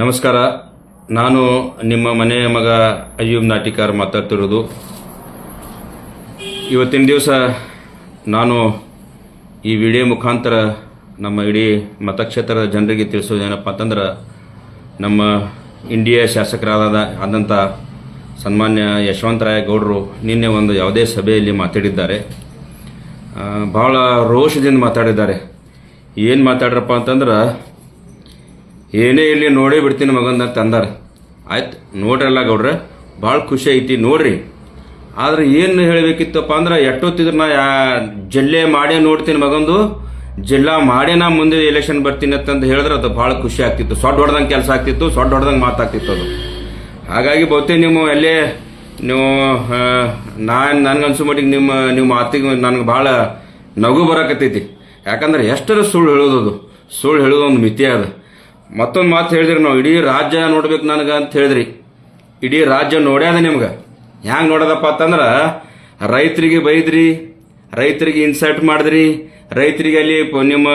ನಮಸ್ಕಾರ. ನಾನು ನಿಮ್ಮ ಮನೆಯ ಮಗ ಅಯ್ಯೂಬ್ ನಾಟಿಕಾರ್ ಮಾತಾಡ್ತಿರೋದು. ಇವತ್ತಿನ ದಿವಸ ನಾನು ಈ ವಿಡಿಯೋ ಮುಖಾಂತರ ನಮ್ಮ ಇಡೀ ಮತಕ್ಷೇತ್ರದ ಜನರಿಗೆ ತಿಳಿಸೋದೇನಪ್ಪ ಅಂತಂದ್ರೆ, ನಮ್ಮ ಇಂಡಿಯಾ ಶಾಸಕರಾದ ಆದಂಥ ಸನ್ಮಾನ್ಯ ಯಶವಂತರಾಯ ಗೌಡರು ನಿನ್ನೆ ಒಂದು ಯಾವುದೇ ಸಭೆಯಲ್ಲಿ ಮಾತಾಡಿದ್ದಾರೆ. ಭಾಳ ರೋಷದಿಂದ ಮಾತಾಡಿದ್ದಾರೆ. ಏನು ಮಾತಾಡ್ರಪ್ಪ ಅಂತಂದ್ರೆ ಏನೇ ಇಲ್ಲಿ ನೋಡೇ ಬಿಡ್ತೀನಿ ಮಗಂದ ಅಂತ ಅಂದಾರ. ಆಯ್ತು, ನೋಡ್ರಲ್ಲ ಗೌಡ್ರೆ ಭಾಳ ಖುಷಿ ಐತಿ ನೋಡ್ರಿ. ಆದ್ರೆ ಏನು ಹೇಳಬೇಕಿತ್ತಪ್ಪ ಅಂದ್ರೆ ಎಷ್ಟೊತ್ತಿದ್ರು ನಾ ಜಿಲ್ಲೆ ಮಾಡೇ ನೋಡ್ತೀನಿ ಮಗಂದು, ಜಿಲ್ಲಾ ಮಾಡೇ ನಾ ಮುಂದೆ ಎಲೆಕ್ಷನ್ ಬರ್ತೀನಿ ಅಂತಂದು ಹೇಳಿದ್ರೆ ಅದು ಭಾಳ ಖುಷಿ ಆಗ್ತಿತ್ತು. ಸೊಡ್ಡ ಹೊಡೆದಂಗೆ ಕೆಲಸ ಆಗ್ತಿತ್ತು ಸೊಡ್ಡ ಹೊಡೆದಂಗೆ ಮಾತಾಗ್ತಿತ್ತು ಅದು. ಹಾಗಾಗಿ ಬಹುತೇಕ ನಿಮ್ಮ ಎಲ್ಲೇ, ನೀವು ನಾನು ಅನ್ಸು ಮಟ್ಟಿಗೆ ನಿಮ್ಮ ನಿಮ್ಮ ಮಾತಿಗೆ ನನಗೆ ಭಾಳ ನಗು ಬರಕತ್ತೈತಿ. ಯಾಕಂದ್ರೆ ಎಷ್ಟರ ಸುಳ್ಳು ಹೇಳೋದು ಸುಳ್ಳು ಹೇಳೋದು ಒಂದು ಮಿತಿ ಅದ. ಮತ್ತೊಂದು ಮಾತು ಹೇಳಿದ್ರಿ ನಾವು ಇಡೀ ರಾಜ್ಯ ನೋಡ್ಬೇಕು ನನಗೆ ಅಂತ ಹೇಳಿದ್ರಿ. ಇಡೀ ರಾಜ್ಯ ನೋಡ್ಯಾದ ನಿಮ್ಗೆ. ಹ್ಯಾಂಗೆ ನೋಡೋದಪ್ಪ ಅಂತಂದ್ರೆ ರೈತರಿಗೆ ಬೈದ್ರಿ ರೈತರಿಗೆ ಇನ್ಸಲ್ಟ್ ಮಾಡಿದ್ರಿ ರೈತರಿಗೆ ಅಲ್ಲಿ ನಿಮ್ಮ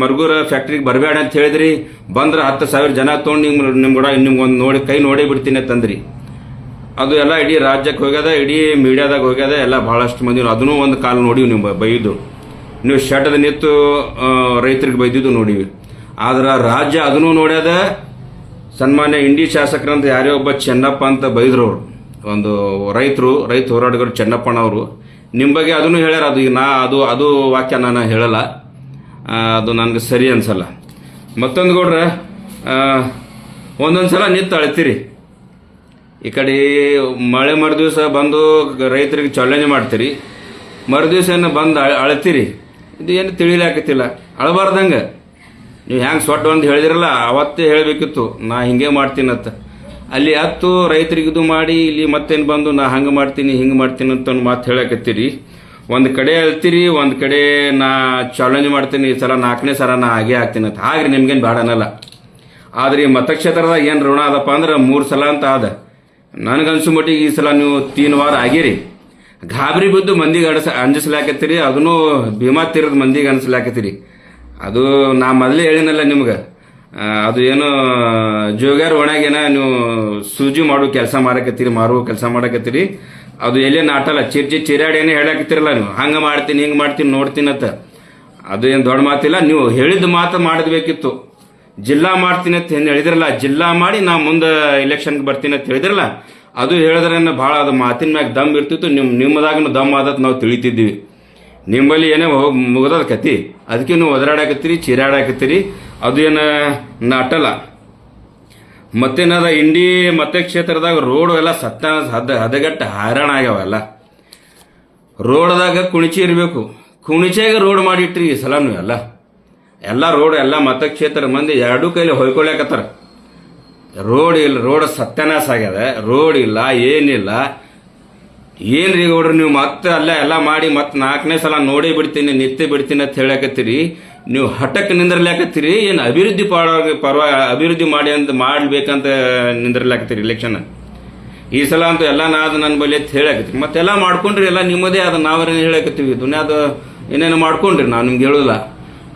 ಮರ್ಗೂರ ಫ್ಯಾಕ್ಟ್ರಿಗೆ ಬರಬೇಡ ಅಂತ ಹೇಳಿದ್ರಿ ಬಂದ್ರೆ ಹತ್ತು ಸಾವಿರ ಜನ ತೊಗೊಂಡು ನಿಮ್ಗೆ ನಿಮ್ಮ ಕೂಡ ನಿಮ್ಗೆ ಒಂದು ನೋಡಿ ಕೈ ನೋಡೇ ಬಿಡ್ತೀನಿ ಅಂತಂದ್ರಿ ಅದು ಎಲ್ಲ ಇಡೀ ರಾಜ್ಯಕ್ಕೆ ಹೋಗ್ಯದ ಇಡೀ ಮೀಡಿಯಾದಾಗ ಹೋಗ್ಯದ ಎಲ್ಲ ಭಾಳಷ್ಟು ಮಂದಿ ಅದನ್ನೂ ಒಂದು ಕಾಲ ನೋಡಿವಿ ನಿಮ್ಮ ಬೈದು. ನೀವು ಶಟದ ನಿಂತು ಆ, ರೈತರಿಗೆ ಬೈದಿದ್ದು ನೋಡಿವಿ. ಆದ್ರೆ ರಾಜ್ಯ ಅದನ್ನೂ ನೋಡ್ಯದ ಸನ್ಮಾನ್ಯ ಇಂಡಿ ಶಾಸಕರಂತ ಯಾರೇ ಒಬ್ಬ ಚೆನ್ನಪ್ಪ ಅಂತ ಬೈದ್ರು ಅವರು. ಒಂದು ರೈತರು, ರೈತ ಹೋರಾಟಗಾರರು ಚೆನ್ನಪ್ಪನವರು. ನಿಮ್ಮ ಬಗ್ಗೆ ಅದನ್ನು ಹೇಳ್ಯಾರ. ಅದು ನಾ, ಅದು ಅದು ವಾಕ್ಯ ನಾನು ಹೇಳಲ್ಲ. ಅದು ನನಗೆ ಸರಿ ಅನ್ಸಲ್ಲ. ಮತ್ತೊಂದು ಗೌಡ್ರ ಒಂದೊಂದು ಸಲ ನಿಂತು ಅಳ್ತೀರಿ. ಈ ಕಡೆ ಮಳೆ ಮರುದಿವಸ ಬಂದು ರೈತರಿಗೆ ಚಾಲೆಂಜ್ ಮಾಡ್ತೀರಿ. ಮರುದಿವಸ ಏನು ಬಂದು ಅಳ, ಅಳ್ತೀರಿ. ಇದು ಏನು ತಿಳಿಲಾಕತ್ತಿಲ್ಲ. ಅಳಬಾರ್ದಂಗೆ. ನೀವು ಹೆಂಗೆ ಸೊಡ್ಡು ಅಂತ ಹೇಳಿದಿರಲ್ಲ, ಅವತ್ತೇ ಹೇಳಬೇಕಿತ್ತು. ನಾ ಹಿಂಗೆ ಮಾಡ್ತೀನಂತ ಅಲ್ಲಿ ಹತ್ತು ರೈತರಿಗೆ ಇದು ಮಾಡಿ, ಇಲ್ಲಿ ಮತ್ತೇನು ಬಂದು, ನಾ ಹಂಗೆ ಮಾಡ್ತೀನಿ, ಹಿಂಗೆ ಮಾಡ್ತೀನಿ ಅಂತ ಮಾತು ಹೇಳಕತ್ತೀರಿ. ಒಂದು ಕಡೆ ಅಳ್ತೀರಿ ಒಂದು ಕಡೆ ನಾ ಚಾಲೆಂಜ್ ಮಾಡ್ತೀನಿ, ಈ ಸಲ ನಾಲ್ಕನೇ ಸಲ ನಾ ಹಾಗೆ ಆಗ್ತೀನಿ ಅಂತ. ಹಾಗೆ ನಿಮ್ಗೇನು ಬೇಡ ಅನ್ನಲ್ಲ. ಆದ್ರೆ ಈ ಮತಕ್ಷೇತ್ರದಾಗ ಏನು ಋಣ ಅದಪ್ಪ ಅಂದ್ರೆ ಮೂರು ಸಲ ಅಂತ ಆದ. ನನಗನ್ಸು ಮಟ್ಟಿಗೆ ಈ ಸಲ ನೀವು ತೀನ್ ವಾರ ಆಗಿರಿ. ಗಾಬರಿ ಬಿದ್ದು ಮಂದಿಗೆ ಅಡಸ ಅಂಜಿಸ್ಲಾಕತ್ತೀರಿ, ಅದನ್ನು ಭೀಮಾ ಮಂದಿಗೆ ಅನ್ಸ್ಲಾಕತ್ತೀರಿ. ಅದು ನಾ ಮೊದಲೇ ಹೇಳಿನಲ್ಲ ನಿಮ್ಗೆ. ಅದು ಏನು ಜೋಗ್ಯಾರ ಒಣಗೇನ ನೀವು ಸೂಜಿ ಮಾಡು, ಕೆಲಸ ಮಾಡಕತ್ತೀರಿ ಮಾರು ಕೆಲಸ ಮಾಡಕತ್ತೀರಿ. ಅದು ಎಲ್ಲೇ ನಾಟಲ್ಲ ಚಿರ್ಚಿ ಚಿರಾಡಿ ಏನೇ ಹೇಳಕತ್ತೀರಲ್ಲ ನೀವು. ಹಂಗೆ ಮಾಡ್ತೀನಿ, ಹಿಂಗೆ ಮಾಡ್ತೀನಿ, ನೋಡ್ತೀನಿ ಅಂತ. ಅದು ಏನು ದೊಡ್ಡ ಮಾತಿಲ್ಲ, ನೀವು ಹೇಳಿದ ಮಾತು ಮಾಡಬೇಕಿತ್ತು ಜಿಲ್ಲಾ ಮಾಡ್ತೀನಿ ಅಂತ ಏನು ಹೇಳಿದ್ರಲ್ಲ, ಜಿಲ್ಲಾ ಮಾಡಿ ನಾ ಮುಂದೆ ಇಲೆಕ್ಷನ್ಗೆ ಬರ್ತೀನಿ ಅಂತ ಹೇಳಿದ್ರಲ್ಲ, ಅದು ಹೇಳಿದ್ರೆ ಭಾಳ ಅದು ಮಾತಿನ ಮ್ಯಾಗ ದಮ್ ಇರ್ತಿತ್ತು. ನಿಮ್ಮ ನಿಮ್ಮದಾಗ ದಮ್ ಆದತ್ ನಾವು ತಿಳಿತಿದ್ವಿ ನಿಮ್ಮಲ್ಲಿ ಏನೇ ಮುಗ್ದದ ಕತಿ ಅದಕ್ಕೆ ನೀವು ಒದರಾಡಾಕತ್ತೀರಿ, ಚೀರಾಡಾಕತ್ತೀರಿ. ಅದು ಏನು ನಾಟಲ್ಲ. ಮತ್ತೇನದ ಇಂಡಿ ಮತಕ್ಷೇತ್ರದಾಗ ರೋಡ್ ಎಲ್ಲ ಸತ್ತ ಹದ ಹದಗಟ್ಟ ಹೈರಾಣ ಆಗ್ಯಾವೆಲ್ಲ ರೋಡ್ದಾಗ ಕುಣಿಚಿ ಇರಬೇಕು. ಕುಣಿಚೆಗೆ ರೋಡ್ ಮಾಡಿಟ್ರಿ ಈ ಸಲ ಎಲ್ಲ. ಎಲ್ಲ ರೋಡ್ ಎಲ್ಲ ಮತಕ್ಷೇತ್ರ ಮಂದಿ ಎರಡೂ ಕೈಲಿ ಹೊಯ್ಕೊಳಕತ್ತಾರ ರೋಡ್ ಇಲ್ಲ, ರೋಡ್ ಸತ್ಯನಾಶ ಆಗ್ಯದ. ರೋಡ್ ಇಲ್ಲ, ಏನಿಲ್ಲ. ಏನ್ರಿ ಗೌಡ್ರು, ನೀವು ಮತ್ತೆ ಅಲ್ಲ ಎಲ್ಲ ಮಾಡಿ ಮತ್ತೆ ನಾಲ್ಕನೇ ಸಲ ನೋಡೇ ಬಿಡ್ತೀನಿ, ನಿತ್ಯ ಬಿಡ್ತೀನಿ ಅಂತ ಹೇಳಕತ್ತೀರಿ. ನೀವು ಹಠಕ್ಕೆ ನಿಂದ್ರಲಾಕತ್ತೀರಿ, ಏನು ಅಭಿವೃದ್ಧಿ ಪಾಡ ಪರ್ವ ಅಭಿವೃದ್ಧಿ ಮಾಡಿ ಅಂತ ಮಾಡ್ಬೇಕಂತ ನಿಂದ್ರಲಾಕತ್ತೀರಿ ಇಲೆಕ್ಷನ್ ಈ ಸಲ ಅಂತೂ ಎಲ್ಲ ನಾದು ನನ್ನ ಬಳಿ ಅಂತ ಹೇಳಕತ್ತೀರಿ. ಮತ್ತೆಲ್ಲ ಮಾಡ್ಕೊಂಡ್ರಿ, ಎಲ್ಲ ನಿಮ್ಮದೇ ಅದು ನಾವೇನು ಹೇಳಕತ್ತೀವಿ. ದುನಿಯಾದ ಏನೇನು ಮಾಡ್ಕೊಂಡ್ರಿ ನಾವು ನಿಮ್ಗೆ ಹೇಳೋದಿಲ್ಲ.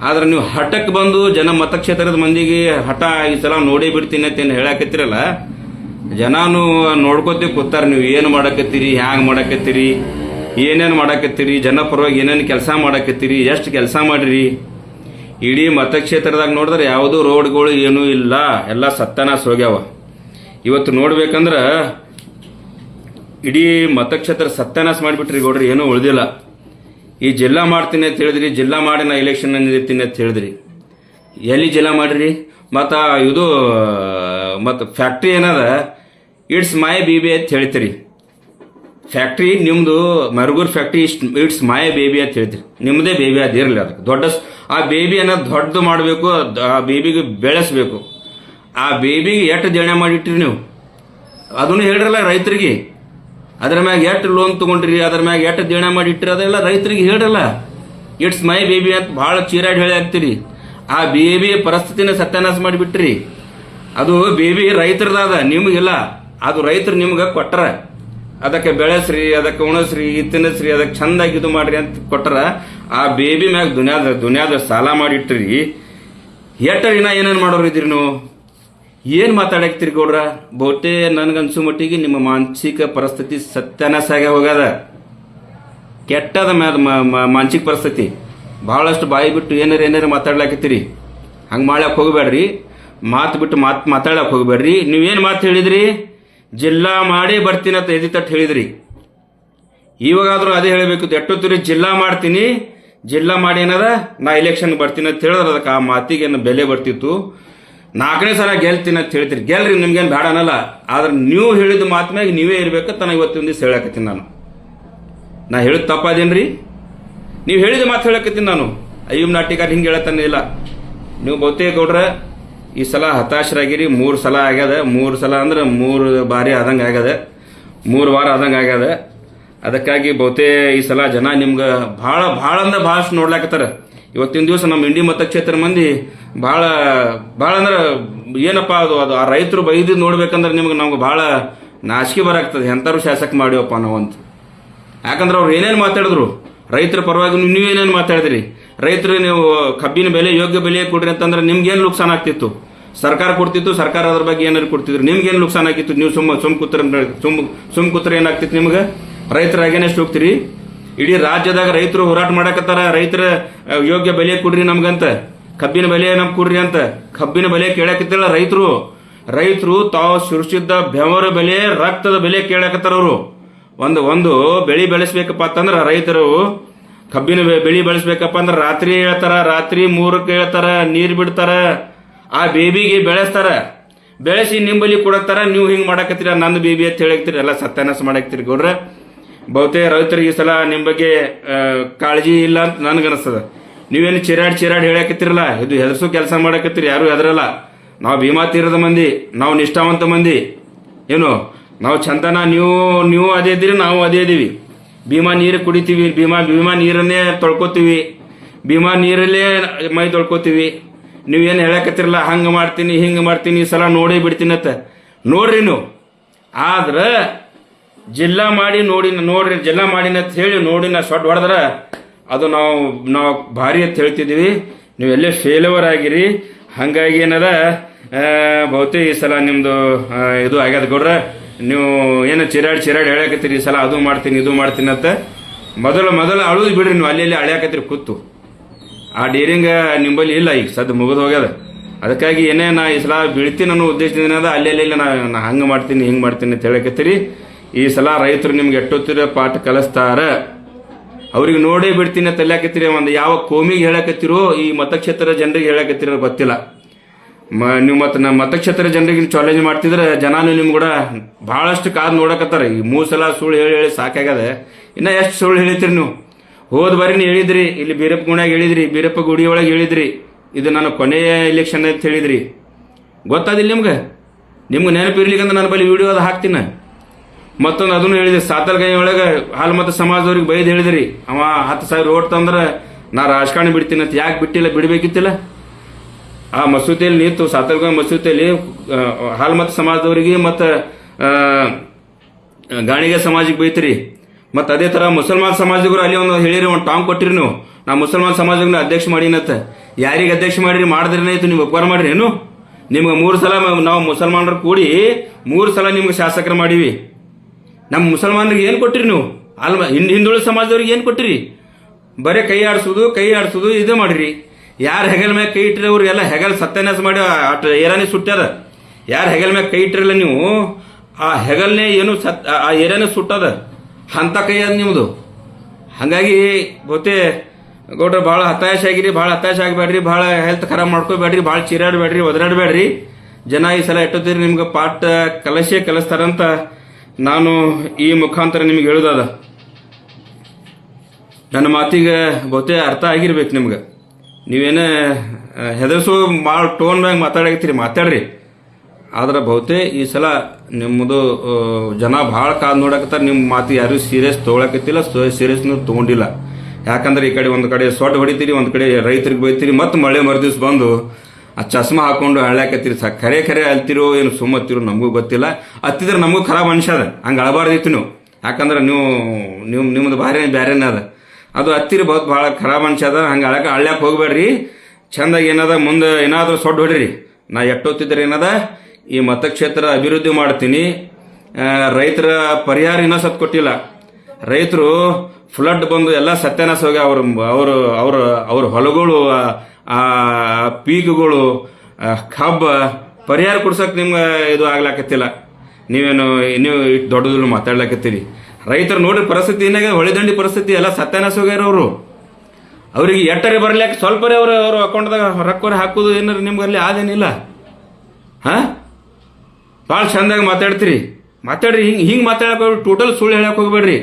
ಆದ್ರೆ ನೀವು ಹಠಕ್ಕೆ ಬಂದು ಜನ ಮತಕ್ಷೇತ್ರದ ಮಂದಿಗೆ ಹಠ ಈ ಸಲ ನೋಡೇ ಬಿಡ್ತೀನಿ ಅಂತ ಏನು ಹೇಳಕತ್ತೀರಲ್ಲ ಜನಾನು ನೋಡ್ಕೋತಿ ಕೂತಾರ, ನೀವು ಏನು ಮಾಡಕತ್ತೀರಿ, ಹ್ಯಾಂಗ್ ಮಾಡಕತ್ತೀರಿ, ಏನೇನು ಮಾಡಕತ್ತೀರಿ, ಜನ ಪರವಾಗಿ ಏನೇನು ಕೆಲಸ ಮಾಡಕತ್ತೀರಿ, ಎಷ್ಟು ಕೆಲಸ ಮಾಡಿರಿ? ಇಡೀ ಮತಕ್ಷೇತ್ರದಾಗ ನೋಡಿದ್ರೆ ಯಾವುದೂ ರೋಡ್ಗಳು ಏನೂ ಇಲ್ಲ, ಎಲ್ಲ ಸತ್ಯನಾಶ ಹೋಗ್ಯಾವ ಇವತ್ತು ನೋಡ್ಬೇಕಂದ್ರೆ ಇಡೀ ಮತಕ್ಷೇತ್ರ ಸತ್ಯನಾಶ ಮಾಡಿಬಿಟ್ರಿ ಗೌಡ್ರಿ, ಏನೂ ಉಳಿದಿಲ್ಲ. ಈ ಜಿಲ್ಲಾ ಮಾಡ್ತೀನಿ ಅಂತ ಹೇಳಿದ್ರಿ, ಜಿಲ್ಲಾ ಮಾಡಿ ನಾ ಎಲೆಕ್ಷನ್ ನಿಲ್ತೀನಿ ಅಂತ ಹೇಳಿದ್ರಿ. ಎಲ್ಲಿ ಜಿಲ್ಲಾ ಮಾಡಿರಿ? ಮತ್ತು ಇದು, ಮತ್ತು ಫ್ಯಾಕ್ಟ್ರಿ ಏನದ? ಇಟ್ಸ್ ಮೈ ಬೇಬಿ ಅಂತ ಹೇಳ್ತೀರಿ. ಫ್ಯಾಕ್ಟ್ರಿ ನಿಮ್ಮದು ಮರುಗೂರು ಫ್ಯಾಕ್ಟ್ರಿ ಇಷ್ಟು ಇಟ್ಸ್ ಮೈ ಬೇಬಿ ಅಂತ ಹೇಳ್ತೀರಿ. ನಿಮ್ಮದೇ ಬೇಬಿ ಅದು ಇರಲಿ ಅದಕ್ಕೆ. ದೊಡ್ಡ ಆ ಬೇಬಿ ಅನ್ನೋದು ದೊಡ್ಡದು ಮಾಡಬೇಕು ಆ ಬೇಬಿಗೆ ಬೆಳೆಸಬೇಕು. ಆ ಬೇಬಿಗೆ ಎಷ್ಟು ಜನ ಮಾಡಿಟ್ಟಿರಿ ನೀವು? ಅದನ್ನು ಹೇಳ್ರಲ್ಲ ರೈತರಿಗೆ. ಅದ್ರ ಮ್ಯಾಗ ಎಷ್ಟು ಲೋನ್ ತೊಗೊಂಡ್ರಿ, ಅದ್ರ ಮ್ಯಾಗ ಎಷ್ಟು ದೇಣ ಮಾಡಿಟ್ಟಿರಿ, ಅದೆಲ್ಲ ರೈತರಿಗೆ ಹೇಳ್ರಲ್ಲ. ಇಟ್ಸ್ ಮೈ ಬೇಬಿ ಅಂತ ಭಾಳ ಚೀರಾಡಿ ಹೇಳಿ ಹಾಕ್ತೀರಿ. ಆ ಬೇಬಿ ಪರಿಸ್ಥಿತಿನ ಸತ್ಯಾನಾಶ ಮಾಡಿಬಿಟ್ರಿ. ಅದು ಬೇಬಿ ರೈತರದಾದ, ನಿಮಗಿಲ್ಲ. ಅದು ರೈತರು ನಿಮ್ಗೆ ಕೊಟ್ಟರ ಅದಕ್ಕೆ ಬೆಳೆಸ್ರಿ ಅದಕ್ಕೆ ಉಣಸ್ರಿ ತಿನ್ನಿಸ್ರಿ ಅದಕ್ಕೆ ಚಂದಾಗಿ ಇದು ಮಾಡ್ರಿ ಅಂತ ಕೊಟ್ಟರ ಆ ಬೇಬಿ ಮ್ಯಾಗ ದುನಿಯಾದ ದುನಿಯಾದ ಸಾಲ ಮಾಡಿಟ್ರಿ ಎಟ್ಟ ಇನ್ನ ಏನೇನು ಮಾಡೋರು ಇದ್ರಿ ನೀವು? ಏನು ಮಾತಾಡಕ್ತಿರಿ ಗೌಡ್ರ? ಬಹುತೇ ನನಗನ್ಸು ಮಟ್ಟಿಗೆ ನಿಮ್ಮ ಮಾನಸಿಕ ಪರಿಸ್ಥಿತಿ ಸತ್ಯಾನಾಸಾಗೆ ಹೋಗ್ಯದ. ಕೆಟ್ಟದ ಮಾನಸಿಕ ಪರಿಸ್ಥಿತಿ. ಭಾಳಷ್ಟು ಬಾಯಿ ಬಿಟ್ಟು ಏನಾರು ಏನಾರು ಮಾತಾಡ್ಲಾಕತ್ತೀರಿ. ಹಂಗೆ ಮಾಡ್ಲಾಕೆ ಹೋಗಬೇಡ್ರಿ ಮಾತು ಬಿಟ್ಟು ಮಾತು ಮಾತಾಡ್ಲಾಕೆ ಹೋಗಬೇಡ್ರಿ ನೀವೇನು ಮಾತು ಹೇಳಿದ್ರಿ? ಜಿಲ್ಲಾ ಮಾಡಿ ಬರ್ತೀನಿ ಅಂತ ಎದಿ ತಟ್ಟು ಹೇಳಿದ್ರಿ. ಇವಾಗಾದ್ರೂ ಅದೇ ಹೇಳಬೇಕು, ಎಟ್ಟೊತ್ತಿರಿ ಜಿಲ್ಲಾ ಮಾಡ್ತೀನಿ, ಜಿಲ್ಲಾ ಮಾಡಿ ಏನದ? ನಾ ಎಲೆಕ್ಷನ್ ಬರ್ತೀನಿ ಅಂತ ಹೇಳಿದ್ರೆ ಅದಕ್ಕೆ ಆ ಮಾತಿಗೆ ಏನು ಬೆಲೆ ಬರ್ತಿತ್ತು. ನಾಲ್ಕನೇ ಸಲ ಗೆಲ್ತೀನಿ ಅಂತ ಹೇಳ್ತೀರಿ ಗೆಲ್ರಿ, ನಿಮ್ಗೇನು ಬೇಡ ಅನ್ನಲ್ಲ. ಆದ್ರೆ ನೀವು ಹೇಳಿದ ಮಾತು ಮ್ಯಾಗ ನೀವೇ ಇರಬೇಕು ನಾ ಇವತ್ತಿನ ದಿವಸ ಹೇಳಕತ್ತೀನಿ ನಾನು. ನಾ ಹೇಳಿದ ತಪ್ಪಾದೇನ್ರಿ? ನೀವು ಹೇಳಿದ ಮಾತು ಹೇಳಕತ್ತೀನಿ ನಾನು. ಅಯ್ಯಮ್ ನಾಟಿಕಾರ್ ಹಿಂಗೆ ಹೇಳತ್ತಾನೆ ಇಲ್ಲ. ನೀವು ಬಹುತೇಕ ಗೌಡ್ರ ಈ ಸಲ ಹತಾಶರಾಗಿರಿ, ಮೂರು ಸಲ ಆಗ್ಯದ, ಮೂರು ಸಲ ಅಂದ್ರೆ ಮೂರು ಬಾರಿ ಆದಂಗೆ ಆಗ್ಯದ, ಮೂರು ವಾರ ಆದಂಗೆ ಆಗ್ಯದ. ಅದಕ್ಕಾಗಿ ಬಹುತೇ ಈ ಸಲ ಜನ ನಿಮ್ಗೆ ಭಾಳ ಭಾಳ ಅಂದ್ರೆ ಭಾಳಷ್ಟು ನೋಡ್ಲಾಕತ್ತಾರ. ಇವತ್ತಿನ ದಿವಸ ನಮ್ಮ ಇಂಡಿ ಮತಕ್ಷೇತ್ರ ಮಂದಿ ಭಾಳ ಭಾಳ ಅಂದ್ರೆ ಏನಪ್ಪ ಅದು ಅದು ಆ ರೈತರು ಬೈದು ನೋಡ್ಬೇಕಂದ್ರೆ ನಿಮ್ಗೆ ನಮ್ಗೆ ಭಾಳ ನಾಚಿಕೆ ಬರಾಗ್ತದೆ ಎಂಥವ್ರು ಶಾಸಕ ಮಾಡಿವಪ್ಪ ಅಂತ ಯಾಕಂದ್ರೆ ಅವ್ರು ಏನೇನು ಮಾತಾಡಿದ್ರು, ರೈತರ ಪರವಾಗಿ ನೀವು ನೀವೇನೇನು ಮಾತಾಡಿದ್ರಿ? ರೈತರು ನೀವು ಕಬ್ಬಿನ ಬೆಲೆ, ಯೋಗ್ಯ ಬೆಲೆ ಕೊಡ್ರಿ ಅಂತಂದ್ರೆ ನಿಮ್ಗೇನು ನುಕ್ಸಾನ ಆಗ್ತಿತ್ತು? ಸರ್ಕಾರ ಕೊಡ್ತಿತ್ತು, ಸರ್ಕಾರ ಅದ್ರ ಬಗ್ಗೆ ಏನಾದ್ರು ಕೊಡ್ತಿದ್ರು, ನಿಮ್ಗೇನು ನುಕ್ಸಾನ ಆಗಿತ್ತು? ನೀವು ಸುಮ್ಮ, ಸುಮ್ ಕೂತ್ರ ಸುಮ್ ಸುಮ್ ಕೂತ್ರ ಏನಾಗ್ತಿತ್ತು ನಿಮ್ಗೆ? ರೈತರಾಗೇನೆ ಎಷ್ಟು ಹೋಗ್ತೀರಿ? ಇಡೀ ರಾಜ್ಯದಾಗ ರೈತರು ಹೋರಾಟ ಮಾಡಕತ್ತಾರ, ರೈತರ ಯೋಗ್ಯ ಬೆಲೆ ಕೊಡ್ರಿ ನಮ್ಗಂತ. ಕಬ್ಬಿನ ಬೆಲೆ ನಮ್ಗೆ ಕೊಡ್ರಿ ಅಂತ. ಕಬ್ಬಿನ ಬೆಲೆ ಕೇಳಕತ್ತಿಲ್ಲ ರೈತರು. ರೈತರು ತಾವು ಸುರಿಸಿದ್ದ ಬೆವರ ಬೆಲೆ, ರಕ್ತದ ಬೆಲೆ ಕೇಳಕತ್ತಾರ ಅವರು. ಒಂದು ಒಂದು ಬೆಳಿ ಬೆಳೆಸ್ಬೇಕಪ್ಪ ಅಂತಂದ್ರ ರೈತರು ಕಬ್ಬಿನ ಬೆಳಿ ಬೆಳೆಸ್ಬೇಕಪ್ಪ ಅಂದ್ರೆ ರಾತ್ರಿ ಹೇಳ್ತಾರ, ರಾತ್ರಿ ಮೂರಕ್ಕೆ ಹೇಳ್ತಾರ, ನೀರು ಬಿಡ್ತಾರ, ಆ ಬೇಬಿಗೆ ಬೆಳೆಸ್ತಾರ. ಬೆಳೆಸಿ ನಿಂಬಲಿ ಕೊಡತ್ತಾರ, ನೀವು ಹಿಂಗೆ ಮಾಡಾಕತ್ತೀರ ನನ್ನ ಬೇಬಿ ಅಂತ ಹೇಳಕ್ತೀರಿ ಎಲ್ಲ ಸತ್ಯಾನಾಶ ಮಾಡಾಕ್ತಿರಿ ಗೌಡ್ರ. ಬಹುತೇಕ ರೈತರಿಗೆ ಈ ಸಲ ನಿಮ್ಮ ಬಗ್ಗೆ ಕಾಳಜಿ ಇಲ್ಲ ಅಂತ ನನಗನ್ನಿಸ್ತದ ನೀವೇನು ಚಿರಾಡ್ ಚಿರಾಡ್ ಹೇಳಕತ್ತಿರಲ್ಲ, ಇದು ಹೆದರ್ಸೋ ಕೆಲಸ ಮಾಡಕತ್ತೀರಿ, ಯಾರು ಹೆದರಲ್ಲ. ನಾವು ಭೀಮಾ ತೀರದ ಮಂದಿ, ನಾವು ನಿಷ್ಠಾವಂತ ಮಂದಿ. ಏನು, ನಾವು ಚಂದನ, ನೀವು ನೀವು ಅದೇ ಇದ್ದೀರಿ, ನಾವು ಅದೇ ಇದೀವಿ ಭೀಮಾ ನೀರು ಕುಡಿತೀವಿ, ಭೀಮಾ ಭೀಮಾ ನೀರನ್ನೇ ತೊಳ್ಕೊತೀವಿ. ಭೀಮಾ ನೀರಲ್ಲೇ ಮೈ ತೊಳ್ಕೊತೀವಿ. ನೀವೇನು ಹೇಳಕತ್ತಿರಲ್ಲ, ಹಂಗೆ ಮಾಡ್ತೀನಿ, ಹಿಂಗೆ ಮಾಡ್ತೀನಿ, ಈ ಸಲ ನೋಡಿ ಬಿಡ್ತೀನಿ ಅಂತ. ನೋಡ್ರಿ ನೀವು. ಆದ್ರೆ ಜಿಲ್ಲಾ ಮಾಡಿ ನೋಡಿ, ನೋಡ್ರಿ, ಜಿಲ್ಲಾ ಮಾಡಿನ ಅಂತ ಹೇಳಿ ನೋಡಿ ನಾ ಸೊಡ್ ಹೊಡೆದ್ರೆ, ಅದು ನಾವು ನಾವು ಭಾರಿ ಅಂತ ಹೇಳ್ತಿದ್ದೀವಿ. ನೀವು ಎಲ್ಲೇ ಫೇಲ್ಯೂರ್ ಆಗಿರಿ. ಹಂಗಾಗಿ ಏನದ ಬಹುತೇಕ ಈ ಸಲ ನಿಮ್ಮದು ಇದು ಆಗ್ಯದ ಗೌಡ್ರ. ನೀವು ಏನು ಚಿರಾಡಿ ಚಿರಾಡಿ ಹೇಳಕತ್ತೀರಿ ಈ ಸಲ ಅದು ಮಾಡ್ತೀನಿ, ಇದು ಮಾಡ್ತೀನಿ ಅಂತ ಮೊದಲು ಮೊದಲು ಅಳುದು ಬಿಡ್ರಿ ನೀವು, ಅಲ್ಲಿ ಅಳ್ಯಾಕತ್ತೀರಿ ಕೂತು. ಆ ಡೇರಿಂಗ್ ನಿಂಬಲ್ಲಿ ಇಲ್ಲ ಈಗ ಸದ್ ಮುಗಿದು ಹೋಗ್ಯದ. ಅದಕ್ಕಾಗಿ ಏನೇ ನಾ ಈ ಸಲ ಬೀಳ್ತೀನಿ ಅನ್ನೋ ಉದ್ದೇಶದಿಂದ ಅಲ್ಲಿ ಅಲ್ಲಿ ನಾ ಹಂಗೆ ಮಾಡ್ತೀನಿ, ಹಿಂಗೆ ಮಾಡ್ತೀನಿ ಅಂತ ಹೇಳಕತ್ತೀರಿ. ಈ ಸಲ ರೈತರು ನಿಮ್ಗೆ ಎಟ್ಟೊತ್ತಿರ ಪಾಠ ಕಲಿಸ್ತಾರ. ಅವ್ರಿಗೆ ನೋಡೇ ಬಿಡ್ತೀನಿ ಅಂತ ಹೇಳಕತ್ತೀರಿ ಒಂದು ಯಾವ ಕೋಮಿಗೆ ಹೇಳಕತ್ತಿರೋ, ಈ ಮತಕ್ಷೇತ್ರ ಜನರಿಗೆ ಹೇಳಕತ್ತಿರೋ ಗೊತ್ತಿಲ್ಲ. ಮ, ನೀವು ಮತ್ತೆ ನಮ್ಮ ಮತಕ್ಷೇತ್ರ ಜನರಿಗೆ ಚಾಲೆಂಜ್ ಮಾಡ್ತಿದ್ರೆ ಜನಾನು ನಿಮ್ಗೆ ಕೂಡ ಬಹಳಷ್ಟು ಕಾದ್ ನೋಡಕತ್ತಾರ. ಈ ಮೂರು ಸಲ ಸುಳ್ಳು ಹೇಳಿ ಹೇಳಿ ಸಾಕಾಗದೆ ಇನ್ನ ಎಷ್ಟು ಸುಳ್ಳು ಹೇಳಿತ್ರಿ ನೀವು? ಹೋದ ಬಾರಿ ಹೇಳಿದ್ರಿ, ಇಲ್ಲಿ ಬೀರಪ್ಪ ಗುಣ್ಯಾಗ ಹೇಳಿದ್ರಿ, ಬೀರಪ್ಪ ಗುಡಿ ಒಳಗೆ ಹೇಳಿದ್ರಿ. ಇದು ನನ್ನ ಕೊನೆಯ ಎಲೆಕ್ಷನ್ ಅಂತ ಹೇಳಿದ್ರಿ. ಗೊತ್ತಾದಿಲ್ಲ ನಿಮ್ಗೆ? ನಿಮ್ಗೆ ನೆನಪಿರ್ಲಿಕ್ಕಂದ್ರೆ ನನ್ನ ಬಳಿ ವಿಡಿಯೋ ಅದು ಹಾಕ್ತೀನಿ. ಮತ್ತೊಂದು ಅದನ್ನು ಹೇಳಿದ್ರಿ ಸಾತಲ್ಗಾಯಿ ಒಳಗೆ ಹಾಲು ಮತ್ತು ಸಮಾಜದವ್ರಿಗೆ ಬೈದು ಹೇಳಿದ್ರಿ. ಅವ ಹತ್ತು ಸಾವಿರ ಓಟ್ ತಂದ್ರೆ ನಾ ರಾಜಕಾರಣ ಬಿಡ್ತೀನಿ ಅಂತ. ಯಾಕೆ ಬಿಟ್ಟಿಲ್ಲ, ಬಿಡಬೇಕಿತ್ತಿಲ್ಲ? ಆ ಮಸೂದೆಯಲ್ಲಿ ನಿಂತು ಸಾತಲ್ಗಾಯಿ ಮಸೂದೆಯಲ್ಲಿ ಹಾಲ್ ಮತ ಸಮಾಜದವರಿಗೆ ಮತ್ತು ಗಾಣಿಗೆ ಸಮಾಜಕ್ಕೆ ಬೈತ್ರಿ. ಮತ್ತು ಅದೇ ಥರ ಮುಸಲ್ಮಾನ್ ಸಮಾಜದವರು ಅಲ್ಲಿ ಒಂದು ಹೇಳಿರಿ, ಒಂದು ಟಾಂಗ್ ಕೊಟ್ಟಿರಿ ನೀವು. ನಾ ಮುಸಲ್ಮಾನ್ ಸಮಾಜಕ್ಕೆ ಅಧ್ಯಕ್ಷ ಮಾಡಿನತ್ತ ಯಾರಿಗೆ ಅಧ್ಯಕ್ಷ ಮಾಡಿರಿ ಮಾಡಿದ್ರೇನಾಯ್ತು ನೀವು ಉಪಕಾರ ಮಾಡ್ರಿ, ಏನು? ನಿಮ್ಗೆ ಮೂರು ಸಲ ನಾವು ಮುಸಲ್ಮಾನರು ಕೂಡಿ ಮೂರು ಸಲ ನಿಮ್ಗೆ ಶಾಸಕರು ಮಾಡೀವಿ. ನಮ್ಮ ಮುಸಲ್ಮಾನರಿಗೆ ಏನು ಕೊಟ್ಟಿರಿ ನೀವು? ಅಲ್ಮ ಹಿಂದ್ ಹಿಂದುಳಿದ ಸಮಾಜದವ್ರಿಗೆ ಏನು ಕೊಟ್ಟಿರಿ? ಬರೀ ಕೈ ಆಡಿಸೋದು ಕೈ ಆಡಿಸೋದು, ಇದೇ ಮಾಡಿರಿ. ಯಾರು ಹೆಗಲ್ ಮ್ಯಾಗ ಕೈ ಇಟ್ಟರೆ ಅವ್ರಿಗೆಲ್ಲ ಹೆಗಲ್ ಸತ್ಯಾನಾಶ ಮಾಡಿ ಅಟ್ ಏರಾನಿ ಸುಟ್ಟಾರ ಯಾರು ಹೆಗಲ್ ಮ್ಯಾಗ ಕೈ ಇಟ್ಟಿರಲ್ಲ ನೀವು? ಆ ಹೆಗಲ್ನೇ ಏನು ಸತ್, ಆ- ಆ ಸುಟ್ಟದ? ಅಂತ ಕೈ ಅದ ನಿಮ್ಮದು ಹಾಗಾಗಿ ಗೊತ್ತೇ ಗೌಡ್ರ ಭಾಳ ಹತಾಶ ಆಗಿರಿ, ಭಾಳ ಹತಾಶ ಆಗಬೇಡ್ರಿ, ಭಾಳ ಹೆಲ್ತ್ ಖರಾಬ್ ಮಾಡ್ಕೋಬೇಡ್ರಿ, ಭಾಳ ಚೀರಾಡಬೇಡ್ರಿ, ಒದರಾಡಬೇಡ್ರಿ. ಜನ ಈ ಸಲ ಎಟ್ಟೋತೀರಿ ನಿಮ್ಗೆ ಪಾಠ ಕಲಶೇ ಕಲಿಸ್ತಾರಂತ ನಾನು ಈ ಮುಖಾಂತರ ನಿಮ್ಗೆ ಹೇಳೋದಾದ. ನನ್ನ ಮಾತಿಗೆ ಗೊತ್ತೇ ಅರ್ಥ ಆಗಿರ್ಬೇಕು ನಿಮ್ಗೆ. ನೀವೇನ ಹೆದರ್ಸು ಭಾಳ ಟೋನ್ ಮ್ಯಾಗ ಮಾತಾಡಕತ್ತೀರಿ, ಮಾತಾಡ್ರಿ. ಆದ್ರೆ ಬಹುತೇ ಈ ಸಲ ನಿಮ್ಮದು ಜನ ಭಾಳ ಕಾಲ ನೋಡಕತ್ತಾರ ನಿಮ್ಮ ಮಾತು ಯಾರು ಸೀರಿಯಸ್ ತೊಗೊಳಕತ್ತಿಲ್ಲ ಸೀರಿಯಸ್ನು ತೊಗೊಂಡಿಲ್ಲ. ಯಾಕಂದ್ರೆ ಈ ಕಡೆ ಒಂದು ಕಡೆ ಸೊಟ್ ಹೊಡಿತೀರಿ, ಒಂದು ಕಡೆ ರೈತರಿಗೆ ಬೈತೀರಿ, ಮತ್ತು ಮಳೆ ಮರುದಿವ್ಸ ಬಂದು ಆ ಚಸ್ಮಾ ಹಾಕೊಂಡು ಹಳ್ಯಾಕತ್ತಿರಿ ಸ, ಖರೆ ಖರೆ ಅಲ್ತಿರೋ ಏನು ಸುಮ್ಮತ್ತಿರೋ ನಮಗೂ ಗೊತ್ತಿಲ್ಲ. ಅತ್ತಿದ್ರೆ ನಮಗೂ ಖರಾಬ್ ಅನ್ಸದ ಹಂಗೆ ಅಳಬಾರ್ದಿತ್ತು ನೀವು. ಯಾಕಂದ್ರೆ ನೀವು ನಿಮ್ಮ ನಿಮ್ಮದು ಭಾರಿ ಬೇರೆನೇ ಅದ. ಅದು ಹತ್ತಿರ ಬಹುತ್ ಭಾಳ ಖರಾಬ್ ಅದ. ಹಂಗೆ ಅಳಕ ಹಳ್ಯಾಕ ಹೋಗ್ಬೇಡ್ರಿ. ಚಂದಾಗಿ ಏನದ ಮುಂದೆ ಏನಾದರೂ ಸೊಡ್ಡು ಹೊಡ್ರಿ. ನಾ ಎಟ್ಟೊತ್ತಿದ್ರೆ ಏನದ? ಈ ಮತಕ್ಷೇತ್ರ ಅಭಿವೃದ್ಧಿ ಮಾಡ್ತೀನಿ. ರೈತರ ಪರಿಹಾರ ಇನ್ನೂ ಸತ್ ಕೊಟ್ಟಿಲ್ಲ. ರೈತರು ಫ್ಲಡ್ ಬಂದು ಎಲ್ಲ ಸತ್ಯನಾಶ ಹೋಗಿ ಅವ್ರ, ಅವರು, ಅವ್ರ ಅವ್ರ ಹೊಲಗಳು, ಆ- ಪೀಕುಗಳು ಕಬ್ಬ ಪರಿಹಾರ ಕೊಡ್ಸೋಕೆ ನಿಮ್ಗೆ ಇದು ಆಗ್ಲಾಕತ್ತಿಲ್ಲ. ನೀವೇನು, ನೀವು ಇಷ್ಟು ದೊಡ್ಡದು ಮಾತಾಡ್ಲಾಕತ್ತೀರಿ. ರೈತರು ನೋಡ್ರಿ ಪರಿಸ್ಥಿತಿ ಏನಾಗ, ಹೊಳೆದಂಡಿ ಪರಿಸ್ಥಿತಿ, ಎಲ್ಲ ಸತ್ಯನ ಹೋಗ್ಯಾರ ಅವರು. ಅವ್ರಿಗೆ ಎಟ್ಟರೆ ಬರ್ಲಿಕ್ಕೆ ಸ್ವಲ್ಪರೇ ಅವರು, ಅವ್ರ ಅಕೌಂಟ್ದಾಗ ರೊಕ್ಕರೆ ಹಾಕೋದು ಏನಾರು ನಿಮ್ಗೆ ಅಲ್ಲಿ ಆದೇನಿಲ್ಲ. ಹಾಂ? ಭಾಳ ಚಂದಾಗಿ ಮಾತಾಡ್ತೀರಿ. ಮಾತಾಡ್ರಿ, ಹಿಂಗೆ ಹಿಂಗೆ ಮಾತಾಡಕ್ಕೆ ಟೋಟಲ್ ಸುಳ್ಳು ಹೇಳಕ್ಕೆ ಹೋಗ್ಬೇಡ್ರಿ.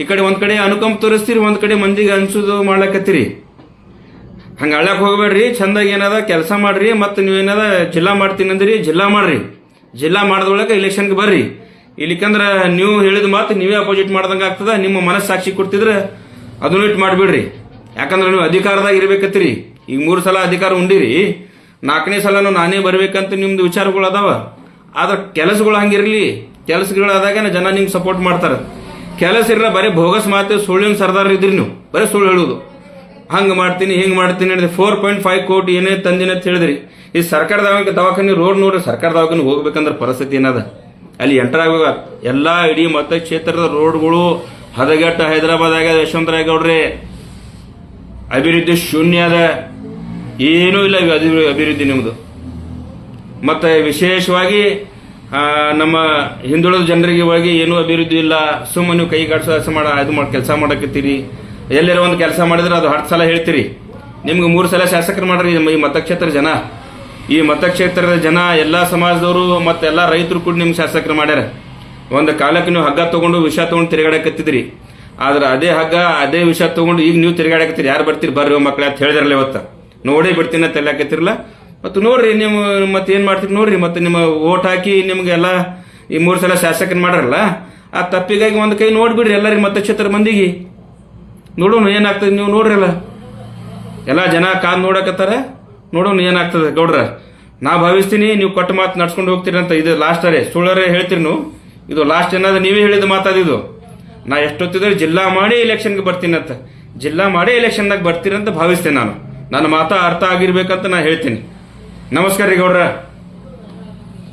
ಈ ಕಡೆ ಒಂದು ಕಡೆ ಅನುಕಂಪ ತೋರಿಸ್ತೀರಿ, ಒಂದು ಕಡೆ ಮಂದಿಗೆ ಅನ್ಸೋದು ಮಾಡ್ಲಕತ್ತೀರಿ. ಹಂಗೆ ಅಳ್ಳಕ್ಕೆ ಹೋಗ್ಬೇಡ್ರಿ, ಚಂದಾಗಿ ಏನದ ಕೆಲಸ ಮಾಡ್ರಿ, ಮತ್ತು ನೀವೇನದ ಜಿಲ್ಲಾ ಮಾಡ್ತೀನಿ ಅಂದ್ರಿ ಜಿಲ್ಲಾ ಮಾಡ್ರಿ. ಜಿಲ್ಲಾ ಮಾಡಿದೊಳಗೆ ಇಲೆಕ್ಷನ್ಗೆ ಬರ್ರಿ. ಇಲ್ಲಿಕಂದ್ರೆ ನೀವು ಹೇಳಿದ ಮಾತು ನೀವೇ ಅಪೋಸಿಟ್ ಮಾಡ್ದಂಗೆ ಆಗ್ತದ, ನಿಮ್ಮ ಮನಸ್ಸಾಕ್ಷಿ ಕೊಡ್ತಿದ್ರೆ ಅದನ್ನು ಇಟ್ಟು ಮಾಡಿಬಿಡ್ರಿ. ಯಾಕಂದ್ರೆ ನೀವು ಅಧಿಕಾರದಾಗ ಇರ್ಬೇಕತ್ತೀರಿ. ಈಗ ಮೂರು ಸಲ ಅಧಿಕಾರ ಉಂಡಿರಿ, ನಾಲ್ಕನೇ ಸಲನು ನಾನೇ ಬರ್ಬೇಕಂತ ನಿಮ್ದು ವಿಚಾರಗಳು ಅದಾವ. ಆದ್ರೆ ಕೆಲಸಗಳು ಹಂಗಿರ್ಲಿ ಕೆಲಸಗಳಾದಾಗ ಜನ ನಿಮ್ಗೆ ಸಪೋರ್ಟ್ ಮಾಡ್ತಾರೆ. ಕೆಲಸ ಇರಲ್ಲ ಬರೀ ಭೋಗಸ್ ಮಾತು ಸುಳ್ಳಿನ ಸರ್ದಾರ್ ಇದ್ರಿ ನೀವು. ಬರೀ ಸುಳ್ಳು ಹೇಳುದು. ಹಂಗೆ ಮಾಡ್ತೀನಿ, ಹಿಂಗೆ ಮಾಡ್ತೀನಿ ಹೇಳಿದ್ರೆ ಫೋರ್ ಪಾಯಿಂಟ್ ಫೈವ್ ಕೋಟಿ ಏನೇ ತಂದಿನ ಅಂತ ಹೇಳಿದ್ರಿ. ಈ ಸರ್ಕಾರದ ದವಾಖಾನೆ, ರೋಡ್ ನೋಡ್ರಿ ಸರ್ಕಾರ ದವಾಖಾನೆ ಹೋಗ್ಬೇಕಂದ್ರೆ ಪರಿಸ್ಥಿತಿ ಏನದ? ಅಲ್ಲಿ ಎಂಟರ್ ಆಗುವ ಎಲ್ಲ ಇಡೀ ಮತಕ್ಷೇತ್ರದ ರೋಡ್ಗಳು ಹದಗೆಟ್ಟ ಹೈದರಾಬಾದ್ ಆಗ್ಯದ ಯಶವಂತರಾಯ್ ಗೌಡ್ರೆ ಅಭಿವೃದ್ಧಿ ಶೂನ್ಯ ಅದ. ಏನೂ ಇಲ್ಲ ಅಭಿವೃದ್ಧಿ ನಿಮ್ಮದು ಮತ್ತೆ ವಿಶೇಷವಾಗಿ ನಮ್ಮ ಹಿಂದುಳಿದ ಜನರಿಗೆ ಹೋಗಿ ಏನೂ ಅಭಿವೃದ್ಧಿ ಇಲ್ಲ. ಸುಮ್ಮನೆ ನೀವು ಕೈ ಗಾಡ್ಸ ಮಾಡ, ಇದು ಮಾಡಿ, ಕೆಲಸ ಮಾಡಕತ್ತೀರಿ. ಎಲ್ಲರ ಒಂದು ಕೆಲಸ ಮಾಡಿದ್ರೆ ಅದು ಹತ್ತು ಸಲ ಹೇಳ್ತೀರಿ. ನಿಮ್ಗೆ ಮೂರು ಸಲ ಶಾಸಕರು ಮಾಡ್ರಿ, ಈ ಮತಕ್ಷೇತ್ರ ಜನ. ಈ ಮತಕ್ಷೇತ್ರದ ಜನ ಎಲ್ಲ ಸಮಾಜದವರು ಮತ್ತೆ ಎಲ್ಲ ರೈತರು ಕೂಡ ನಿಮ್ಗೆ ಶಾಸಕರು ಮಾಡ್ಯಾರ. ಒಂದು ಕಾಲಕ್ಕೆ ನೀವು ಹಗ್ಗ ತಗೊಂಡು ವಿಷ ತಗೊಂಡು ತಿರುಗಾಡಕತ್ತಿದ್ರಿ. ಆದ್ರೆ ಅದೇ ಹಗ್ಗ, ಅದೇ ವಿಷ ತಗೊಂಡು ಈಗ ನೀವು ತಿರುಗಾಡಕತ್ತೀರಿ. ಯಾರು ಬರ್ತೀರಿ? ಬರ್ರಿ ಮಕ್ಕಳ ಅಂತ ಹೇಳಿದ್ರಲ್ಲ ಇವತ್ತು. ನೋಡೇ ಬಿಡ್ತೀನಿ ಅಂತ ಹೇಳಕತ್ತಿರಲ್ಲ ಮತ್ತು ನೋಡ್ರಿ ನೀವು ಮತ್ತೆ ಏನು ಮಾಡ್ತೀರಿ ನೋಡ್ರಿ. ಮತ್ತೆ ನಿಮ್ಮ ಓಟ್ ಹಾಕಿ ನಿಮ್ಗೆಲ್ಲ ಈ ಮೂರು ಸಲ ಶಾಸಕರು ಮಾಡ್ರಲ್ಲ. ಆ ತಪ್ಪಿಗಾಗಿ ಒಂದು ಕೈ ನೋಡ್ಬಿಡ್ರಿ ಎಲ್ಲರಿಗೆ ಮತಕ್ಷೇತ್ರ ಮಂದಿಗೆ. ನೋಡೋಣ ಏನಾಗ್ತದೆ ನೀವು ನೋಡ್ರಿ ಅಲ್ಲ ಎಲ್ಲ ಜನ ಕಾದು ನೋಡಕತ್ತಾರ. ನೋಡೋಣ ಏನಾಗ್ತದೆ ಗೌಡ್ರ, ನಾ ಭಾವಿಸ್ತೀನಿ ನೀವು ಕೊಟ್ಟ ಮಾತು ನಡ್ಸ್ಕೊಂಡು ಹೋಗ್ತೀರಿ ಅಂತ ಇದು ಲಾಸ್ಟ್ ಅರೇ ಸುಳ್ಳರೇ ಹೇಳ್ತೀರಿ ನೀವು? ಇದು ಲಾಸ್ಟ್ ಏನಾದ್ರು ನೀವೇ ಹೇಳಿದ ಮಾತಾದಿದು ನಾ ಎಷ್ಟೊತ್ತಿದ್ರೆ ಜಿಲ್ಲಾ ಮಾಡಿ ಎಲೆಕ್ಷನ್ಗೆ ಬರ್ತೀನಿ ಅಂತ. ಜಿಲ್ಲಾ ಮಾಡಿ ಎಲೆಕ್ಷನ್ದಾಗ ಬರ್ತೀರಂತ ಭಾವಿಸ್ತೇನೆ ನಾನು. ನನ್ನ ಮಾತಾ ಅರ್ಥ ಆಗಿರ್ಬೇಕಂತ ನಾ ಹೇಳ್ತೀನಿ. ನಮಸ್ಕಾರ ರೀ ಗೌಡ್ರ.